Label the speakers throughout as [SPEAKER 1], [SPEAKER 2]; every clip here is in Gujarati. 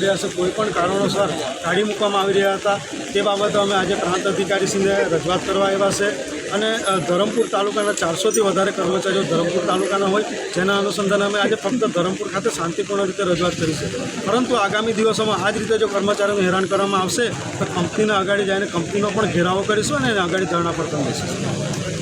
[SPEAKER 1] આવી રહ્યા છે, કોઈ પણ કારણોસર કાઢી મૂકવામાં આવી રહ્યા હતા. તે બાબતે અમે આજે પ્રાંત અધિકારીશ્રીને રજૂઆત કરવા આવ્યા છે. અને ધરમપુર તાલુકાના ચારસોથી વધારે કર્મચારીઓ ધરમપુર તાલુકાના હોય, જેના અનુસંધાને અમે આજે ફક્ત ધરમપુર ખાતે શાંતિપૂર્ણ રીતે રજૂઆત કરી છે. પરંતુ આગામી દિવસોમાં આ જ રીતે જો કર્મચારીઓને હેરાન કરવામાં આવશે, તો કંપનીના આગળ જઈને કંપનીનો પણ ઘેરાવો કરીશું અને એને આગળ ધરણા પર બેસીશું.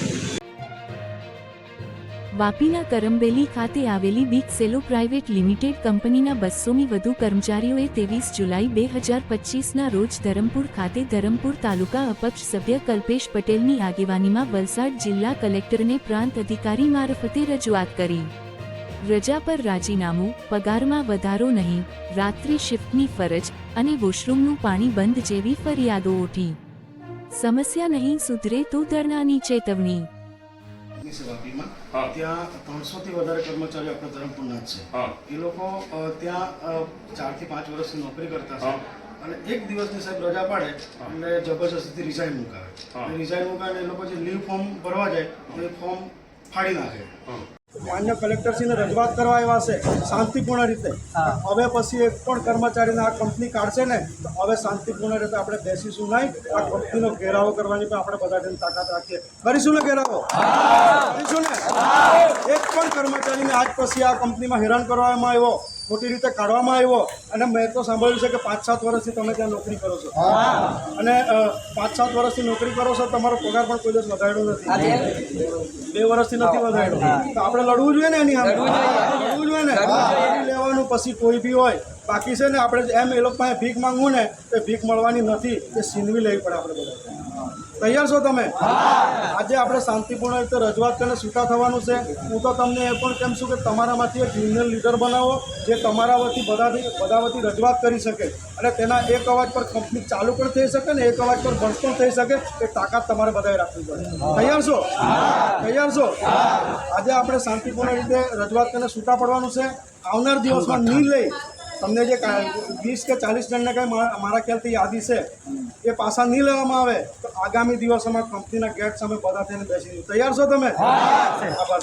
[SPEAKER 2] વાપીના કરમબેલી ખાતે આવેલી બિગ સેલો પ્રાઇવેટ લિમિટેડ કંપનીના બસોની વધુ કર્મચારીઓએ ત્રેવીસ જુલાઈ બે હજાર પચીસના રોજ ધરમપુર ખાતે ધરમપુર તાલુકા અપક્ષ સભ્ય કલ્પેશ પટેલની આગેવાનીમાં વલસાડ જિલ્લા કલેક્ટરને પ્રાંત અધિકારી મારફતે રજૂઆત કરી. રજા પર રાજીનામું, પગારમાં વધારો નહીં, રાત્રિ શિફ્ટની ફરજ અને વોશરૂમનું પાણી બંધ જેવી ફરિયાદો ઉઠી. સમસ્યા નહીં સુધરે તો ધરણાની ચેતવણી.
[SPEAKER 1] છે વાપીમાં. ત્યાં ત્રણસોથી વધારે કર્મચારીઓ આપણા ધરમપુરના જ છે. એ લોકો ત્યાં ચાર ચારથી પાંચ વર્ષની નોકરી કરતા છે. અને એક દિવસની સાહેબ રજા પાડે એટલે જબરજસ્તીથી રિઝાઇન મુકાવે. અને રિઝાઇન મુકાવે એ લોકો જે લીવ ફોર્મ ભરવા જાય તો એ ફોર્મ ફાડી નાખે. માન્ય કલેક્ટરશ્રીને રજૂઆત કરવા આવ્યા છે શાંતિપૂર્ણ રીતે. હવે પછી એક પણ કર્મચારીને આ કંપની કાઢશે ને તો હવે શાંતિપૂર્ણ રીતે આપણે બેસીશું નહીં. આ કંપનીનો ઘેરાવો કરવાની પણ આપણે બધા જણ તાકાત રાખીએ. કરીશું ને ઘેરાવો? કરીશું ને? એક પણ કર્મચારીને આજ પછી આ કંપનીમાં હેરાન કરવામાં આવ્યો. ખોટી રીતે કાઢવામાં આવ્યો અને મેં તો સાંભળ્યું છે કે પાંચ સાત વર્ષથી તમે ત્યાં નોકરી કરો છો. અને પાંચ સાત વર્ષથી નોકરી કરો છો તમારો પગાર પણ કોઈ દિવસ વધાર્યો નથી. બે વર્ષથી નથી વધાર્યો. તો આપણે લડવું જોઈએ ને એની લડવું જોઈએ. ને. લેવાનું પછી કોઈ બી હોય બાકી છે ને આપણે એમ એ લોકો પાસે ભીખ માંગવું ને, તો ભીખ મળવાની નથી, એ છીનવી લેવી પડે આપણે બધા તૈયાર છો તમે? આજે આપણે શાંતિપૂર્ણ રીતે રજૂઆત કરીને છૂટા થવાનું છે. હું તો તમને એ પણ કેમ છું કે તમારામાંથી એક યુનિયન લીડર બનાવો, જે તમારા વતી બધાથી, બધા વતી રજૂઆત કરી શકે. અને તેના એક અવાજ પર કંપની ચાલુ પણ થઈ શકે ને, એક અવાજ પર બંધ પણ થઈ શકે, એ તાકાત તમારે બધાએ રાખવી પડે. તૈયાર છો? તૈયાર છો? આજે આપણે શાંતિપૂર્ણ રીતે રજૂઆત કરીને છૂટા પડવાનું છે. આવનાર દિવસમાં નહીં લઈ તમને જે વીસ કે ચાલીસ જણને કંઈ મારા ખ્યાલથી યાદી છે એ પાછા નહીં લેવામાં આવે તો આગામી દિવસોમાં કંપનીના ગેટ સામે બધા થઈને બેસી તૈયાર છો તમે? આભાર